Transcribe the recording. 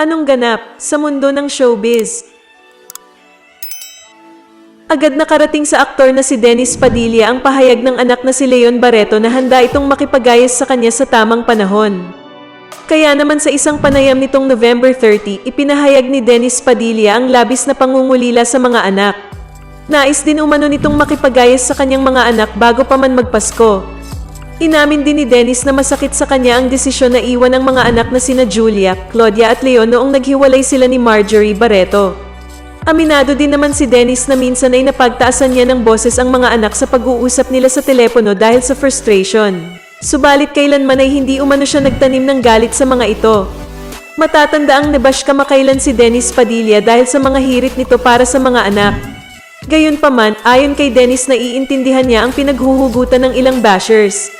Anong ganap sa mundo ng showbiz? Agad nakarating sa aktor na si Dennis Padilla ang pahayag ng anak na si Leon Barreto na handa itong makipagayas sa kanya sa tamang panahon. Kaya naman sa isang panayam nitong November 30, ipinahayag ni Dennis Padilla ang labis na pangungulila sa mga anak. Nais din umano nitong makipagayas sa kanyang mga anak bago pa man magpasko. Inamin din ni Dennis na masakit sa kanya ang desisyon na iwan ang mga anak na sina Julia, Claudia at Leon noong naghiwalay sila ni Marjorie Barreto. Aminado din naman si Dennis na minsan ay napagtaasan niya ng boses ang mga anak sa pag-uusap nila sa telepono dahil sa frustration. Subalit kailanman ay hindi umano siya nagtanim ng galit sa mga ito. Matatanda ang nabash kamakailan si Dennis Padilla dahil sa mga hirit nito para sa mga anak. Gayunpaman, ayon kay Dennis na iintindihan niya ang pinaghuhugutan ng ilang bashers.